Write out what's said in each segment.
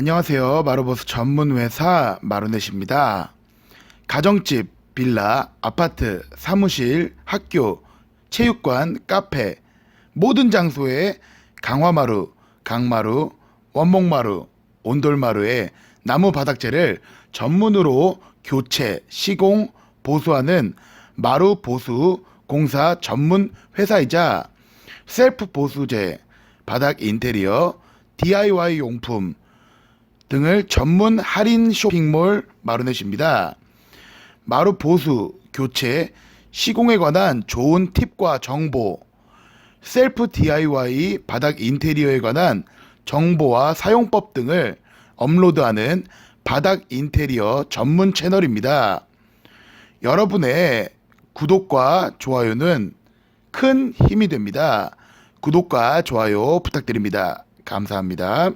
안녕하세요. 마루보스 전문 회사 마루넷입니다. 가정집, 빌라, 아파트, 사무실, 학교, 체육관, 카페 모든 장소에 강화마루, 강마루, 원목마루, 온돌마루에 나무 바닥재를 전문으로 교체, 시공, 보수하는 마루 보수 공사 전문 회사이자 셀프 보수재, 바닥 인테리어, DIY 용품 등을 전문 할인 쇼핑몰 마루넷입니다. 마루 보수, 교체, 시공에 관한 좋은 팁과 정보, 셀프 DIY 바닥 인테리어에 관한 정보와 사용법 등을 업로드하는 바닥 인테리어 전문 채널입니다. 여러분의 구독과 좋아요는 큰 힘이 됩니다. 구독과 좋아요 부탁드립니다. 감사합니다.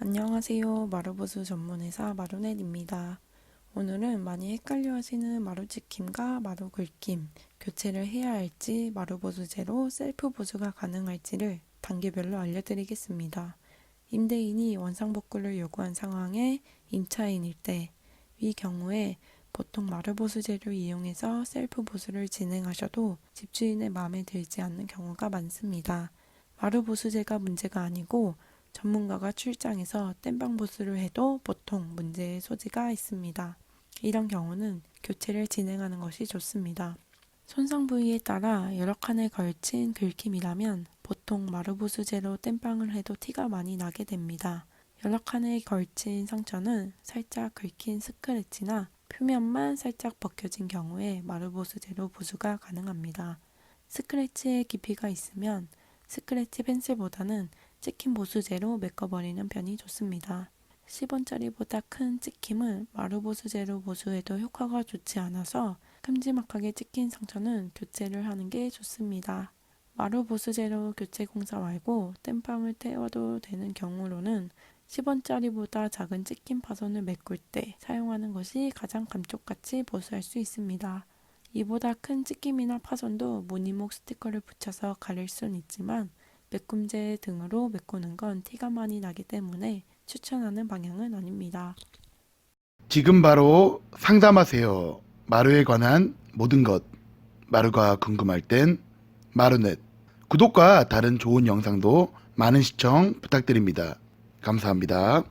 안녕하세요. 마루보수 전문회사 마루넷입니다. 오늘은 많이 헷갈려 하시는 마루지킴과 마루긁힘, 교체를 해야 할지, 마루보수제로 셀프 보수가 가능할지를 단계별로 알려드리겠습니다. 임대인이 원상복구를 요구한 상황에 임차인일 때, 위 경우에 보통 마루보수제를 이용해서 셀프 보수를 진행하셔도 집주인의 마음에 들지 않는 경우가 많습니다. 마루보수제가 문제가 아니고 전문가가 출장해서 땜방 보수를 해도 보통 문제의 소지가 있습니다. 이런 경우는 교체를 진행하는 것이 좋습니다. 손상 부위에 따라 여러 칸에 걸친 긁힘이라면 보통 마루보수제로 땜방을 해도 티가 많이 나게 됩니다. 여러 칸에 걸친 상처는 살짝 긁힌 스크래치나 표면만 살짝 벗겨진 경우에 마루보수제로 보수가 가능합니다. 스크래치의 깊이가 있으면 스크래치 펜슬보다는 찍힘 보수제로 메꿔버리는 편이 좋습니다. 10원짜리보다 큰 찍힘은 마루 보수제로 보수해도 효과가 좋지 않아서 큼지막하게 찍힌 상처는 교체를 하는 게 좋습니다. 마루 보수제로 교체 공사 말고 땜빵을 태워도 되는 경우로는 10원짜리보다 작은 찍힌 파손을 메꿀 때 사용하는 것이 가장 감쪽같이 보수할 수 있습니다. 이보다 큰 찍힘이나 파손도 무늬목 스티커를 붙여서 가릴 순 있지만 메꿈제 등으로 메꾸는 건 티가 많이 나기 때문에 추천하는 방향은 아닙니다. 지금 바로 상담하세요. 마루에 관한 모든 것. 마루가 궁금할 땐 마루넷. 구독과 다른 좋은 영상도 많은 시청 부탁드립니다. 감사합니다.